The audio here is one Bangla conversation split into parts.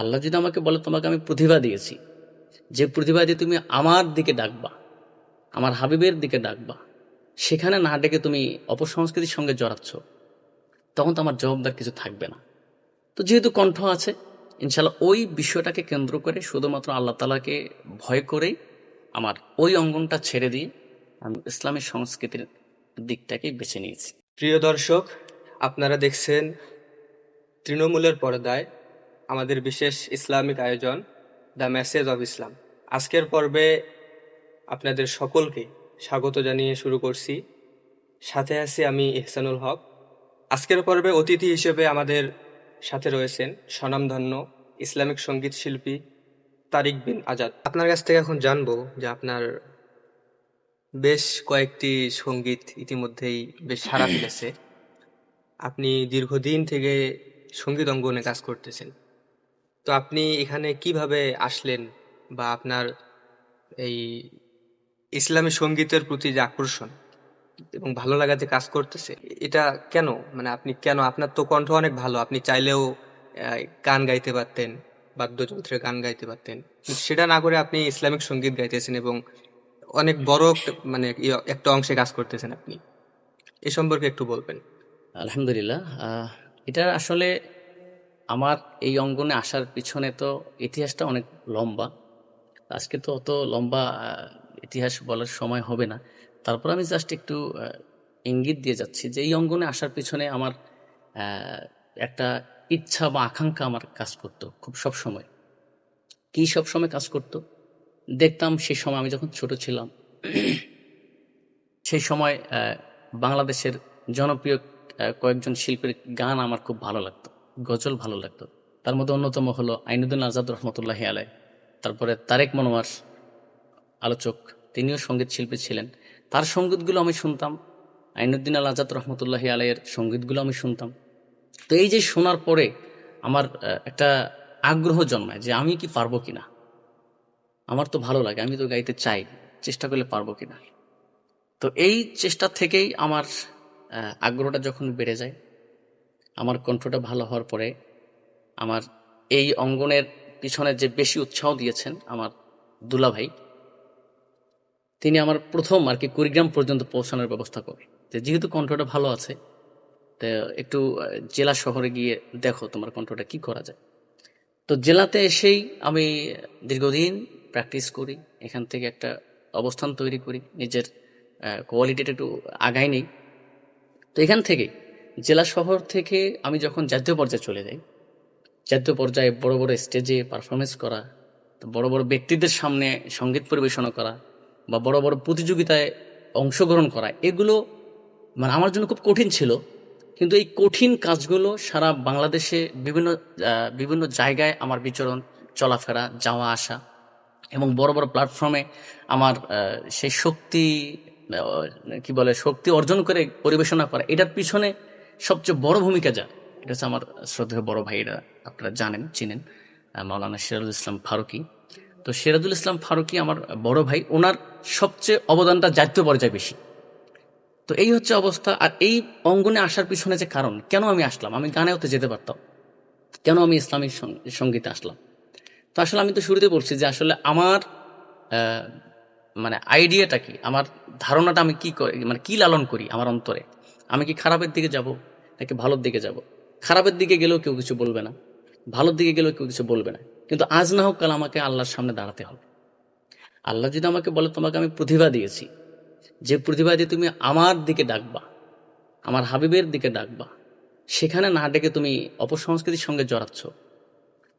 আল্লাহ যদি আমাকে বলে, তোমাকে আমি প্রতিভা দিয়েছি। যে প্রতিভা দিয়ে তুমি আমার দিকে ডাকবা, আমার হাবিবের দিকে ডাকবা, সেখানে না ডেকে তুমি অপসংস্কৃতির সঙ্গে জড়াচ্ছ, তখন তো আমার জবাবদার কিছু থাকবে না। তো যেহেতু কণ্ঠ আছে ইনশাল্লাহ ওই বিষয়টাকে কেন্দ্র করে শুধুমাত্র আল্লাহ তালাকে ভয় করেই আমার ওই অঙ্গনটা ছেড়ে দিয়ে আমি ইসলামী সংস্কৃতির দিকটাকে বেছে নিয়েছি। প্রিয় দর্শক, আপনারা দেখছেন তৃণমূলের পর্দায় আমাদের বিশেষ ইসলামিক আয়োজন, দ্য মেসেজ অব ইসলাম। আজকের পর্বে আপনাদের সকলকে স্বাগত জানিয়ে শুরু করছি। সাথে আছি আমি ইহসানুল হক। আজকের পর্বে অতিথি হিসেবে আমাদের সাথে রয়েছেন স্বনামধন্য ইসলামিক সংগীত শিল্পী তারিক বিন আজাদ। আপনার কাছ থেকে এখন জানব যে আপনার বেশ কয়েকটি সংগীত ইতিমধ্যেই বেশ সাড়া ফেলেছে। আপনি দীর্ঘদিন থেকে সংগীত অঙ্গনে কাজ করতেছেন। তো আপনি এখানে কীভাবে আসলেন বা আপনার এই ইসলামী সঙ্গীতের প্রতি যে আকর্ষণ এবং ভালো লাগা যে কাজ করতেছে, এটা কেন? মানে আপনি কেন? আপনার তো কণ্ঠ অনেক ভালো, আপনি চাইলেও গান গাইতে পারতেন বাদ্যযন্ত্রে গান গাইতে পারতেন। সেটা না করে আপনি ইসলামিক সংগীত গাইতেছেন এবং অনেক বড় মানে ইয়ে- একটা অংশে কাজ করতেছেন আপনি। এ সম্পর্কে একটু বলবেন। আলহামদুলিল্লাহ এটা আসলে আমার এই অঙ্গনে আসার পিছনে তো ইতিহাসটা অনেক লম্বা। আজকে তো অত লম্বা ইতিহাস বলার সময় হবে না। তারপর আমি জাস্ট একটু ইঙ্গিত দিয়ে যাচ্ছি যে এই অঙ্গনে আসার পিছনে আমার একটা ইচ্ছা বা আকাঙ্ক্ষা আমার কাজ করতো খুব সব সময়। কি সব সময় কাজ করতো? দেখতাম সেই সময় আমি যখন ছোট ছিলাম, সেই সময় বাংলাদেশের জনপ্রিয় কয়েকজন শিল্পীর গান আমার খুব ভালো লাগতো। গজল ভালো লাগতো। তার মধ্যে অন্যতম হলো আইনুদ্দিন আজাদ রহমতুল্লাহ আলাই তারপরে তারেক মনোয়ার আলোচক, তিনিও সংগীত শিল্পী ছিলেন। তার সঙ্গীতগুলো আমি শুনতাম। আইনুদ্দিন আল আজাদ রহমতুল্লাহ আলাইয়ের সঙ্গীতগুলো আমি শুনতাম। তো এই যে শোনার পরে আমার একটা আগ্রহ জন্মায় যে আমি কি পারব কিনা। আমার তো ভালো লাগে, আমি তো গাইতে চাই, চেষ্টা করলে পারব কিনা। তো এই চেষ্টা থেকেই আমার আগ্রহটা যখন বেড়ে যায় আমার কণ্ঠটা ভালো হওয়ার পরে আমার এই অঙ্গনের পিছনে যে বেশি উৎসাহ দিয়েছেন আমার দুলাভাই, তিনি আমার প্রথম আর কি কুড়িগ্রাম পর্যন্ত পৌঁছানোর ব্যবস্থা করে যেহেতু কণ্ঠটা ভালো আছে, তো একটু জেলা শহরে গিয়ে দেখো তোমার কণ্ঠটা কি করা যায়। তো জেলাতে এসেই আমি দীর্ঘদিন প্র্যাকটিস করি, এখান থেকে একটা অবস্থান তৈরি করি, নিজের কোয়ালিটিটা একটু আগাই নেই। তো এখান থেকে জেলা শহর থেকে আমি যখন জাতীয় পর্যায়ে চলে যাই, জাতীয় পর্যায়ে বড় বড় স্টেজে পারফরমেন্স করা, বড় বড় ব্যক্তিদের সামনে সংগীত পরিবেশনা করা বা বড় বড় প্রতিযোগিতায় অংশগ্রহণ করা, এগুলো মানে আমার জন্য খুব কঠিন ছিল। কিন্তু এই কঠিন কাজগুলো সারা বাংলাদেশে বিভিন্ন বিভিন্ন জায়গায় আমার বিচরণ, চলাফেরা, যাওয়া, আসা এবং বড় বড় প্ল্যাটফর্মে আমার সেই শক্তি কি বলে, শক্তি অর্জন করে পরিবেশনা করা, এটার পিছনে সবচেয়ে বড় ভূমিকা যা এটা হচ্ছে আমার শ্রদ্ধেয় বড় ভাইরা আপনারা জানেন, চিনেন মাওলানা সিরাজুল ইসলাম ফারুকি। তো সিরাজুল ইসলাম ফারুকি আমার বড় ভাই, ওনার সবচেয়ে অবদানটা জাতীয় পর্যায়ে বেশি। তো এই হচ্ছে অবস্থা, আর এই অঙ্গনে আসার পিছনে যে কারণ, কেন আমি আসলাম? আমি গানে হতে যেতে পারতাম। কেন আমি ইসলামিক সঙ্গীতে আসলাম? তো আসলে আমি তো শুরুতে বলছি যে আসলে আমার মানে আইডিয়াটা কি? আমার ধারণাটা আমি কি মানে কি লালন করি আমার অন্তরে? আমি কি খারাপের দিকে যাব? নাকি ভালোর দিকে যাব। খারাপের দিকে গেলেও কেউ কিছু বলবে না। ভালোর দিকে গেলেও কেউ কিছু বলবে না। কিন্তু আজ না হোক কাল আমাকে আল্লাহর সামনে দাঁড়াতে হবে। আল্লাহ যদি আমাকে বলে, তোমাকে আমি প্রতিভা দিয়েছি। যে প্রতিভা দিয়ে তুমি আমার দিকে ডাকবা, আমার হাবিবের দিকে ডাকবা, সেখানে না ডেকে তুমি অপসংস্কৃতির সঙ্গে জড়াচ্ছ,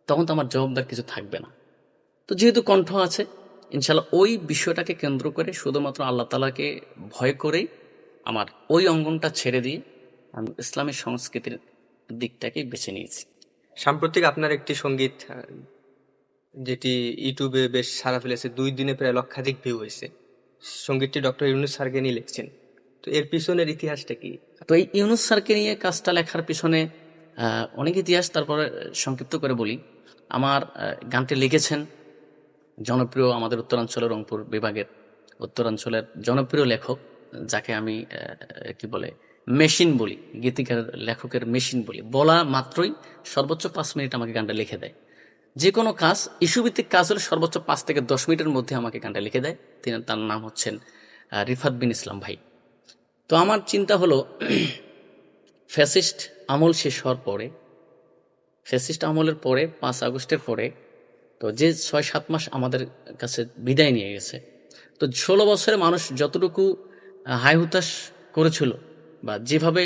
তখন তো আমার জবাবদার কিছু থাকবে না। তো যেহেতু কণ্ঠ আছে ইনশাল্লাহ ওই বিষয়টাকে কেন্দ্র করে শুধুমাত্র আল্লাহ তালাকে ভয় করেই আমার ওই অঙ্গনটা ছেড়ে দিয়ে ইসলামী সংস্কৃতির দিকটাকে বেছে নিয়েছি। সাম্প্রতিক আপনার একটি সংগীত যেটি ইউটিউবে বেশ সারা ফেলেছে দুই দিনে প্রায় লক্ষাধিক ভিউ হয়েছে। সঙ্গীতটি ডক্টর ইউনুস স্যারকে নিয়ে লিখছেন। তো এর পিছনের ইতিহাসটা কি? তো এই ইউনুস স্যারকে নিয়ে কাজটা লেখার পিছনে অনেক ইতিহাস তারপরে সংক্ষিপ্ত করে বলি। আমার গানটি লিখেছেন জনপ্রিয় আমাদের উত্তরাঞ্চলের রংপুর বিভাগের উত্তরাঞ্চলের জনপ্রিয় লেখক যাকে আমি কি বলে মেশিন বলি, গীতিকার, লেখকের মেশিন বলি, বলা মাত্রই সর্বোচ্চ পাঁচ মিনিট আমাকে গানটা লিখে দেয়। যে কোনো কাজ, ইস্যুভিত্তিক কাজ হলে সর্বোচ্চ পাঁচ থেকে দশ মিনিটের মধ্যে আমাকে গানটা লিখে দেয়। তিনি, তার নাম হচ্ছেন রিফাত বিন ইসলাম ভাই। তো আমার চিন্তা হলো, ফ্যাসিস্ট আমল শেষ হওয়ার পরে, ফ্যাসিস্ট আমলের পরে, পাঁচ আগস্টের পরে, তো যে ছয় সাত মাস আমাদের কাছে বিদায় নিয়ে গেছে, তো ষোলো বছরে মানুষ যতটুকু হাই হুতাশ করেছিল বা যেভাবে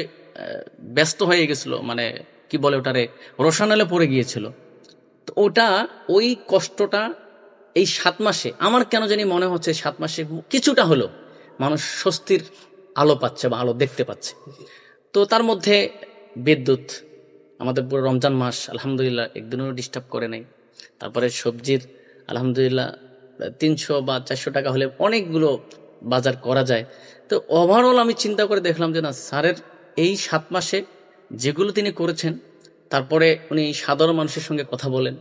ব্যস্ত হয়ে গেছিল মানে কি বলে ওটারে, রোশানালে পড়ে গিয়েছিল। তো ওটা, ওই কষ্টটা এই সাত মাসে, আমার কেন জানি মনে হচ্ছে সাত মাসে কিছুটা হলো মানুষ স্বস্তির আলো পাচ্ছে বা আলো দেখতে পাচ্ছে। তো তার মধ্যে বিদ্যুৎ, আমাদের পুরো রমজান মাস, আলহামদুলিল্লাহ, একদিনও ডিস্টার্ব করে নাই। তারপরে সবজির, আলহামদুলিল্লাহ, তিনশো বা চারশো টাকা হলে অনেকগুলো বাজার করা যায়। তো ওভারঅল আমি চিন্তা করে দেখলাম যে না, স্যারের এই সাত মাসে যেগুলো তিনি করেছেন, তারপরে উনি সাধারণ মানুষের সঙ্গে কথা বলেন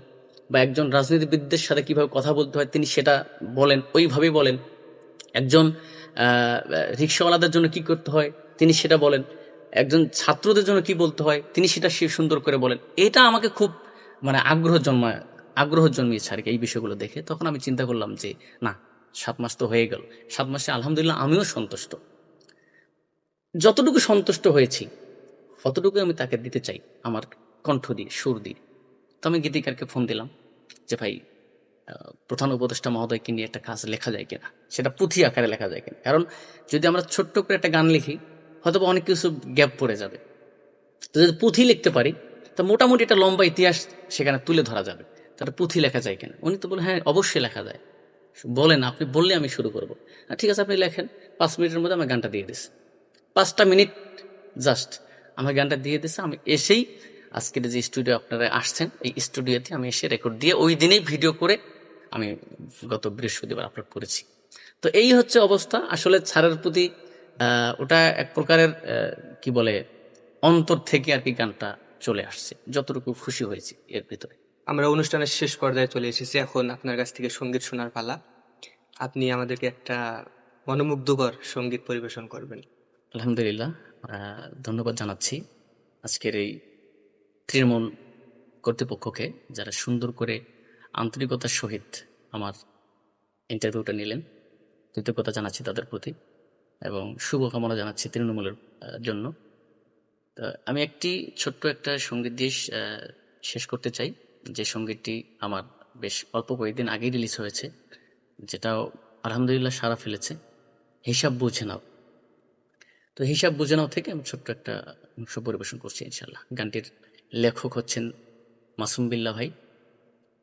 বা একজন রাজনীতিবিদদের সাথে কীভাবে কথা বলতে হয়, তিনি সেটা বলেন, ওইভাবেই বলেন। একজন রিক্সাওয়ালাদের জন্য কি করতে হয়, তিনি সেটা বলেন। একজন ছাত্রদের জন্য কি বলতে হয়, তিনি সেটা সে সুন্দর করে বলেন। এটা আমাকে খুব মানে আগ্রহ জন্মায়, আগ্রহ জন্মিয়েছে আর কি এই বিষয়গুলো দেখে। তখন আমি চিন্তা করলাম যে, না সাত মাস তো হয়ে গেল। সাত মাসে আলহামদুলিল্লাহ আমিও সন্তুষ্ট। যতটুকু সন্তুষ্ট হয়েছি অতটুকু আমি তাকে দিতে চাই আমার কণ্ঠ দিয়ে, সুর দিয়ে। তো আমি গীতিকারকে ফোন দিলাম যে, ভাই প্রধান উপদেষ্টা মহোদয়কে নিয়ে একটা কাজ লেখা যায় কিনা? সেটা পুঁথি আকারে লেখা যায় কিনা। কারণ যদি আমরা ছোট্ট করে একটা গান লিখি হয়তো অনেক কিছু গ্যাপ পড়ে যাবে। তো যদি পুঁথি লিখতে পারি, তা মোটামুটি একটা লম্বা ইতিহাস সেখানে তুলে ধরা যাবে। তাহলে পুঁথি লেখা যায় কিনা? উনি তো বলে হ্যাঁ অবশ্যই লেখা যায়। বলেন আপনি বললে আমি শুরু করব। "হ্যাঁ, ঠিক আছে আপনি লেখেন পাঁচ মিনিটের মধ্যে আমি গানটা দিয়ে দিছি। পাঁচটা মিনিট জাস্ট আমার গানটা দিয়ে দিছে। আমি এসেই আজকের যে স্টুডিও আপনারা আসছেন এই স্টুডিওতে আমি এসে রেকর্ড দিয়ে ওই দিনেই ভিডিও করে আমি গত বৃহস্পতিবার আপলোড করেছি। তো এই হচ্ছে অবস্থা। আসলে ছাড়ের প্রতি ওটা এক প্রকারের কি বলে অন্তর থেকে আর কি গানটা চলে আসছে। যতটুকু খুশি হয়েছি এর ভিতরে। আমরা অনুষ্ঠানের শেষ পর্যায়ে চলে এসেছি। এখন আপনার কাছ থেকে সংগীত শোনার পালা। আপনি আমাদেরকে একটা মনোমুগ্ধকর সংগীত পরিবেশন করবেন। আলহামদুলিল্লাহ ধন্যবাদ জানাচ্ছি আজকের এই তৃণমূল কর্তৃপক্ষকে যারা সুন্দর করে আন্তরিকতার সহিত আমার ইন্টারভিউটা নিলেন। কৃতজ্ঞতা জানাচ্ছি তাদের প্রতি এবং শুভকামনা জানাচ্ছি তৃণমূলের জন্য। তো আমি একটি ছোট্ট একটা সংগীত দিয়ে শেষ করতে চাই। যে সঙ্গীতটি আমার বেশ অল্প কয়েকদিন আগেই রিলিজ হয়েছে, যেটাও আলহামদুলিল্লাহ সারা ফেলেছে। হিসাব বুঝে নাও। তো হিসাব বুঝে নাও থেকে আমি ছোট্ট একটা অংশ পরিবেশন করছি ইনশাল্লাহ গানটির লেখক হচ্ছেন মাসুম বিল্লা ভাই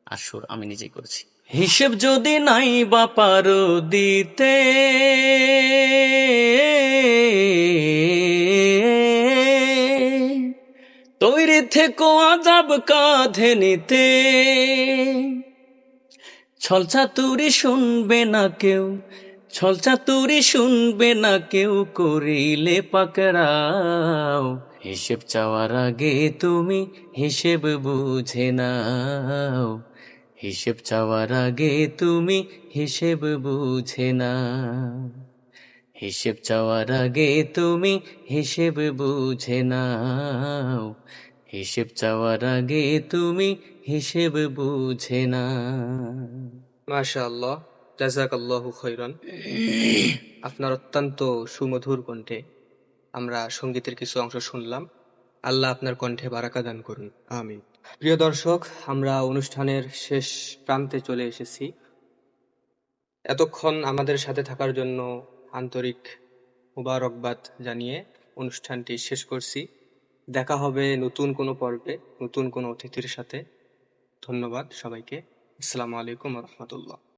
আর সুর আমি নিজেই করেছি। হিসেব যদি নাই বা পারো দিতে তৈরি থেকো আজাব কাঁধে নিতে ছলচাতুরি শুনবে না কেউ ছলচাতুরি শুনবে না কেউ করিলে পাকড়াও হিসেব চাওয়ার আগে তুমি হিসেব বুঝে নাও হিসেব চাওয়ার আগে তুমি হিসেব বুঝে নাও হিসেব চাওয়ার আগে তুমি হিসেব বুঝে নাও। হিসেব চাওয়ার আগে তুমি হিসেব বুঝে না মাশা আল্লাহ জাজাক আল্লাহ খৈরন আপনার অত্যন্ত সুমধুর কণ্ঠে আমরা সঙ্গীতের কিছু অংশ শুনলাম। আল্লাহ আপনার কণ্ঠে বারাকা দান করুন আমি প্রিয় দর্শক, আমরা অনুষ্ঠানের শেষ প্রান্তে চলে এসেছি। এতক্ষণ আমাদের সাথে থাকার জন্য আন্তরিক মুবারকবাদ জানিয়ে অনুষ্ঠানটি শেষ করছি। দেখা হবে নতুন কোনো পর্বে, নতুন কোনো অতিথির সাথে। ধন্যবাদ সবাইকে। আসসালামু আলাইকুম রহমতুল্লাহ।